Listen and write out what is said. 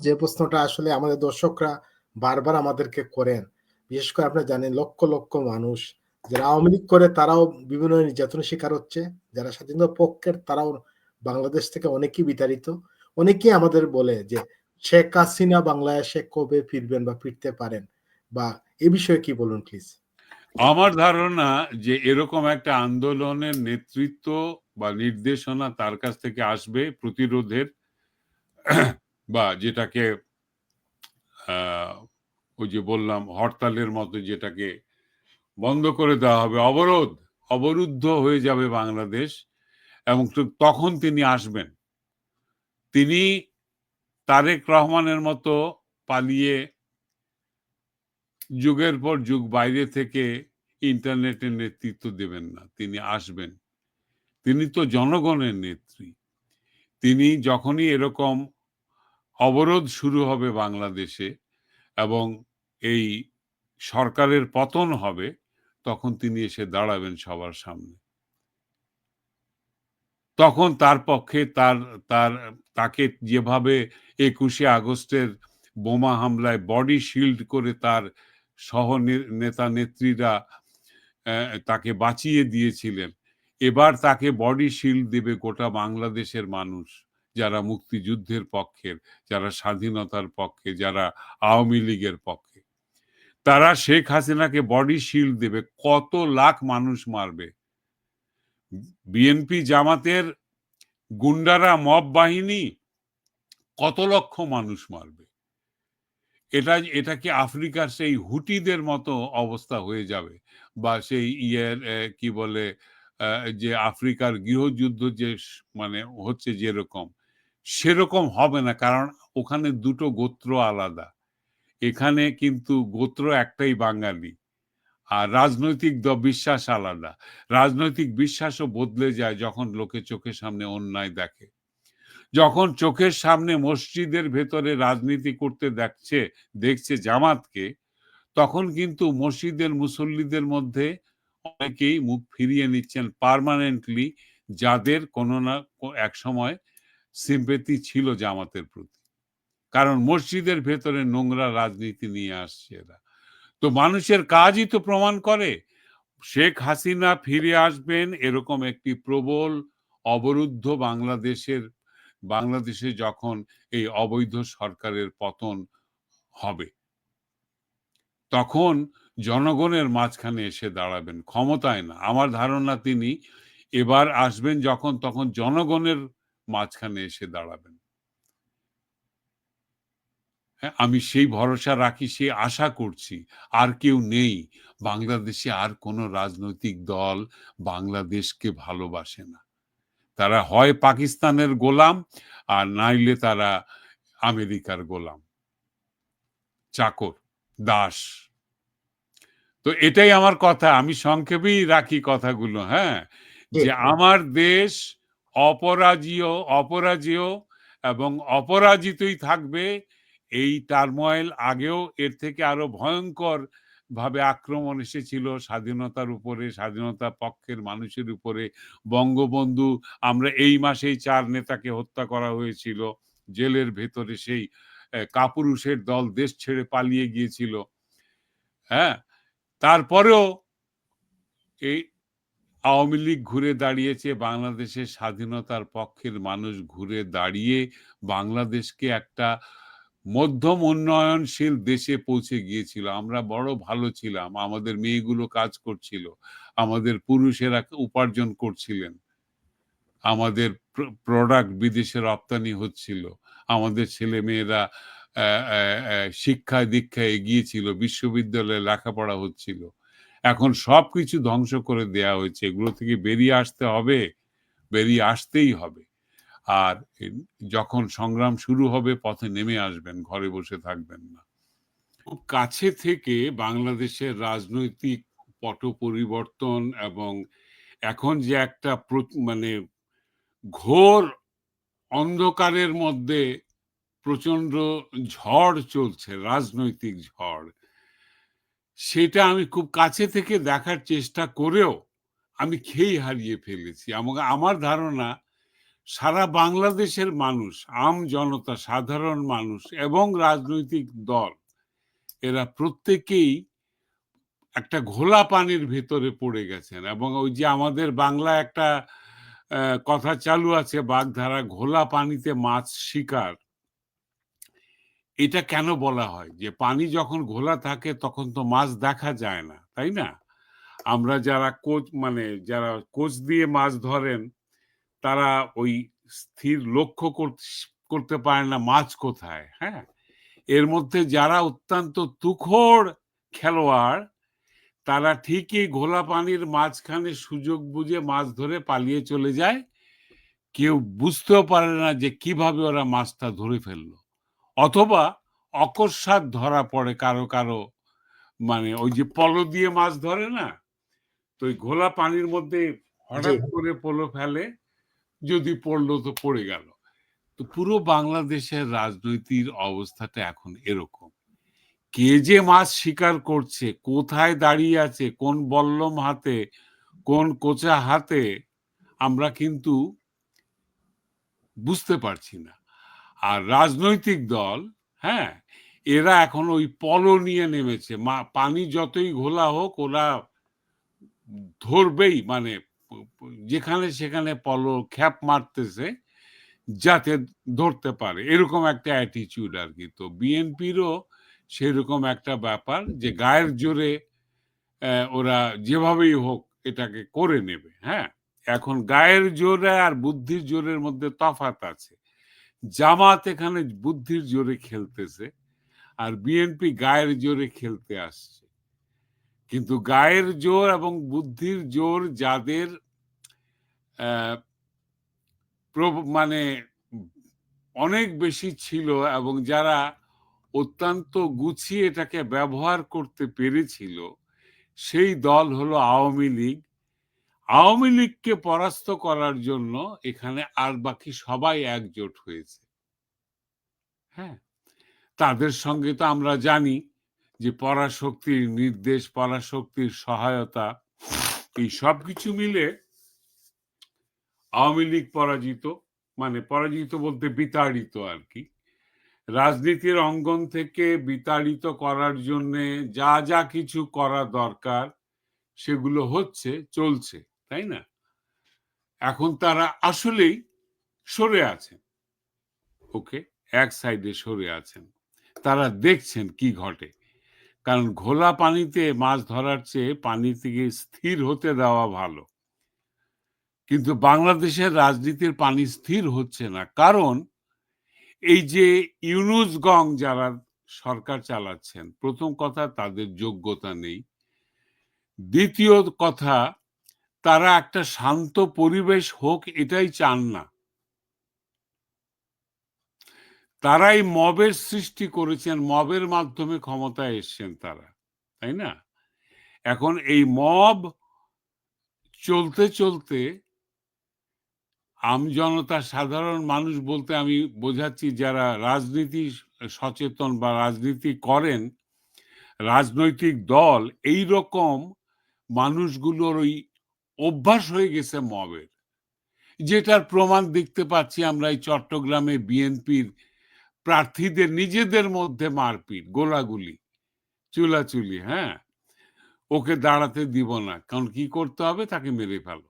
যে প্রশ্নটা আসলে আমাদের দর্শকরা বারবার আমাদেরকে করেন। বিশেষ করে আপনারা জানেন লক্ষ, লক্ষ মানুষ যারা আওয়ামী লীগ করে তারাও বিভিন্ন নির্যাতনের শিকার হচ্ছে। যারা স্বাধীনতার পক্ষের তারাও বাংলাদেশ থেকে অনেকেই বিতাড়িত। অনেকেই আমাদের বলে যে শেখ হাসিনা বাংলাদেশে কবে ফিরবেন বা ফিরতে পারেন? বা এ বিষয়ে কি বলুন প্লিজ? আমার ধারণা যে এরকম একটা আন্দোলনের নেতৃত্ব বা নির্দেশনা তার কাছ থেকে আসবে প্রতিরোধের বা যেটাকে ওই যে বললাম, হরতালের মতো যেটাকে বন্ধ করে দেওয়া হবে, অবরোধ, অবরুদ্ধ হয়ে যাবে বাংলাদেশ। এবং তখন তিনি আসবেন। তিনি তারেক রহমানের মতো পালিয়ে যুগের পর যুগ বাইরে থেকে ইন্টারনেটের নেতৃত্ব দেবেন না। তিনি আসবেন। তিনি তো জনগণের নেত্রী। তিনি যখনই এরকম অবরোধ শুরু হবে বাংলাদেশে এবং এই সরকারের পতন হবে, তখন তিনি এসে দাঁড়াবেন সবার সামনে। তখন তার পক্ষে তার তার, তাকে যেভাবে একুশে আগস্টের বোমা হামলায় বডি শিল্ড করে তার সহ নেতা নেত্রীরা তাকে বাঁচিয়ে দিয়েছিলেন, এবার তাকে বডি শিল্ড দেবে গোটা বাংলাদেশের মানুষ। যারা মুক্তিযুদ্ধের পক্ষের, যারা স্বাধীনতার পক্ষে, যারা আওয়ামী লীগের পক্ষে। তারা শেখ হাসিনাকে বডি শিল্ড দেবে, কত লাখ মানুষ মারবে। বিএনপি জামাতের গুন্ডারা মব বাহিনী, কত লক্ষ মানুষ মারবে। এটা এটা কি আফ্রিকার সেই হুটিদের মতো অবস্থা হয়ে যাবে? বা সেই ইয়ের কি বলে যে আফ্রিকার গৃহযুদ্ধ যে মানে হচ্ছে যেরকম। সেরকম হবে না, কারণ ওখানে দুটো গোত্র আলাদা। এখানে কিন্তু গোত্র একটাই বাঙালি, আর রাজনৈতিক বিশ্বাস আলাদা। রাজনৈতিক বিশ্বাসও বদলে যায় যখন লোকে চোখের সামনে অন্যায় দেখে। যখন চোখের সামনে মসজিদের ভেতরে রাজনীতি করতে দেখছে দেখছে জামাতকে, তখন কিন্তু মসজিদের মুসল্লিদের মধ্যে অনেকেই মুখ ফিরিয়ে নিচ্ছেন পার্মানেন্টলি যাদের কোনো না এক সময় সিম্পেথি ছিল জামাতের প্রতি। কারণ মসজিদের ভেতরে নোংরা রাজনীতি নিয়ে আসছে এরা। তো মানুষের কাজই তো প্রমাণ করে, শেখ হাসিনা ফিরে আসবেন এরকম একটি প্রবল অবরুদ্ধ বাংলাদেশের, বাংলাদেশে যখন এই অবৈধ সরকারের পতন হবে, তখন জনগণের মাঝখানে এসে দাঁড়াবেন। ক্ষমতায় না। আমার ধারণা তিনি এবার আসবেন যখন, তখন জনগণের মাঝখানে এসে দাঁড়াবেন। হ্যাঁ আমি সেই ভরসা রাখি সেই আশা করছি আর কেউ নেই। বাংলাদেশে আর কোনো রাজনৈতিক দল বাংলাদেশকে ভালোবাসে না। তারা হয় পাকিস্তানের গোলাম আর নাইলে তারা আমেরিকার গোলাম। চাকর দাস। তো এটাই আমার কথা আমি সংক্ষেপেই রাখি কথাগুলো হ্যাঁ? যে আমার দেশ অপরাজীয়, অপরাজেয় এবং অপরাজিতই থাকবে এই টার্ময়েল আগেও এর থেকে আরও ভয়ঙ্কর ভাবে আক্রমণ এসেছিল স্বাধীনতার উপরে, স্বাধীনতা পক্ষের মানুষের উপরে। বঙ্গবন্ধু, আমরা এই মাসেই চার নেতাকে হত্যা করা হয়েছিল। জেলের ভেতরে সেই কাপুরুষের দল দেশ ছেড়ে পালিয়ে গিয়েছিল। হ্যাঁ? তারপরেও এই আওয়ামী লীগ ঘুরে দাঁড়িয়েছে, বাংলাদেশের স্বাধীনতার পক্ষের মানুষ ঘুরে দাঁড়িয়ে বাংলাদেশকে একটা মধ্যম উন্নয়নশীল দেশে পৌঁছে গিয়েছিল। আমরা বড় ভালো ছিলাম, আমাদের মেয়েগুলো কাজ করছিল, আমাদের পুরুষেরা উপার্জন করছিলেন, আমাদের প্রোডাক্ট বিদেশে রপ্তানি হচ্ছিল, আমাদের ছেলে মেয়েরা শিক্ষা দীক্ষায় এগিয়েছিল বিশ্ববিদ্যালয়ে লেখাপড়া হচ্ছিল। এখন সব কিছু ধ্বংস করে দেয়া হয়েছে। এগুলো থেকে বেরিয়ে আসতে হবে, বেরিয়ে আসতেই হবে। আর যখন সংগ্রাম শুরু হবে, পথে নেমে আসবেন, ঘরে বসে থাকবেন না। কাছে থেকে বাংলাদেশের রাজনৈতিক পট পরিবর্তন এবং এখন যে একটা মানে ঘোর অন্ধকারের মধ্যে প্রচণ্ড ঝড় চলছে, রাজনৈতিক ঝড়। সেটা আমি খুব কাছে থেকে দেখার চেষ্টা করেও আমি খেই হারিয়ে ফেলেছি আমাকে আমার ধারণা সারা বাংলাদেশের মানুষ, আম জনতা, সাধারণ মানুষ এবং রাজনৈতিক দল এরা প্রত্যেকেই একটা ঘোলা পানির ভেতরে পড়ে গেছেন এবং ওই যে আমাদের বাংলায় একটা কথা চালু আছে বাগধারা ঘোলা পানিতে মাছ শিকার। এটা কেন বলা হয়? যে পানি যখন ঘোলা থাকে তখন তো মাছ দেখা যায় না, তাই না? আমরা যারা কোচ মানে যারা কোচ দিয়ে মাছ ধরেন তারা ওই স্থির লক্ষ্য কর করতে পারে না মাছ কোথায়, হ্যাঁ? এর মধ্যে যারা অত্যন্ত তুখোড় খেলোয়াড় তারা ঠিকই ঘোলা পানির মাঝখানে সুযোগ বুঝে মাছ ধরে পালিয়ে চলে যায়। কেউ বুঝতেও পারে না যে কীভাবে ওরা মাছটা ধরে ফেলল। অথবা অকস্মাৎ ধরা পড়ে কারও, কারও মানে ওই যে পলো দিয়ে মাছ ধরে না? তো ওই ঘোলা পানির মধ্যে হঠাৎ করে পলো ফেলে, যদি পড়ল তো পড়ে গেল। তো পুরো বাংলাদেশের রাজনৈতিক অবস্থাটা এখন এরকম। কে যে মাছ শিকার করছে, কোথায় দাঁড়িয়ে আছে, কোন বল্লম হাতে, কোন কোচা হাতে আমরা কিন্তু বুঝতে পারছি না। আর রাজনৈতিক দল, হ্যাঁ? এরা এখন ওই পলো নিয়ে নেমেছে। মা পানি যতই ঘোলা হোক ওরা ধরবেই মানে যেখানে সেখানে পলো খ্যাপ মারতেছে যাতে ধরতে পারে। এরকম একটা অ্যাটিচিউড আর কি তো বিএনপিরও সেরকম একটা ব্যাপার যে গায়ের জোরে ওরা যেভাবেই হোক এটাকে করে নেবে, হ্যাঁ? এখন গায়ের জোরে আর বুদ্ধির জোরের মধ্যে তফাৎ আছে। জামাত এখানে বুদ্ধির জোরে খেলতেছে। আর বিএনপি গায়ের জোরে খেলতে আসছে। কিন্তু গায়ের জোর এবং বুদ্ধির জোর যাদের মানে অনেক বেশি ছিল এবং যারা অত্যন্ত গুছিয়ে এটাকে ব্যবহার করতে পেরেছিল, সেই দল হলো আওয়ামী লীগ। আওয়ামী লীগকে পরাস্ত করার জন্য এখানে আর বাকি সবাই একজোট হয়েছে। হ্যাঁ? তাদের সঙ্গে তো আমরা জানি যে পরাশক্তির নির্দেশ, পরাশক্তির সহায়তা এই সবকিছু মিলে আওয়ামী লীগ পরাজিত। মানে পরাজিত বলতে বিতাড়িত আর কি রাজনীতির অঙ্গন থেকে বিতাড়িত করার জন্যে যা, যা কিছু করা দরকার সেগুলো হচ্ছে, চলছে। তাই না? এখন তারা আসলেই সরে আছেন। ওকে? এক সাইডে সরে আছেন। তারা দেখছেন কি ঘটে। কারণ ঘোলা পানিতে মাছ ধরার চেয়ে পানি থেকে স্থির হতে দেওয়া ভালো। কিন্তু বাংলাদেশের রাজনীতির পানি স্থির হচ্ছে না। কারণ এই যে ইউনুস গং যারা সরকার চালাচ্ছেন, প্রথম কথা তাদের যোগ্যতা নেই। দ্বিতীয় কথা তারা একটা শান্ত পরিবেশ হোক এটাই চান না। তারাই মবের সৃষ্টি করেছেন, মবের মাধ্যমে ক্ষমতায় এসছেন তারা। তাই না? এখন এই মব চলতে, চলতে আমজনতা সাধারণ মানুষ বলতে আমি বোঝাচ্ছি যারা রাজনীতি সচেতন বা রাজনীতি করেন, রাজনৈতিক দল এইরকম মানুষগুলোর ওই অভ্যাস হয়ে গেছে মবের। যেটার প্রমাণ দেখতে পাচ্ছি আমরা এই চট্টগ্রামে বিএনপির প্রার্থীদের নিজেদের মধ্যে মারপিট, গোলাগুলি, চুলাচুলি, হ্যাঁ? ওকে দাঁড়াতে দিব না। কারণ কি করতে হবে? তাকে মেরে ফেলো।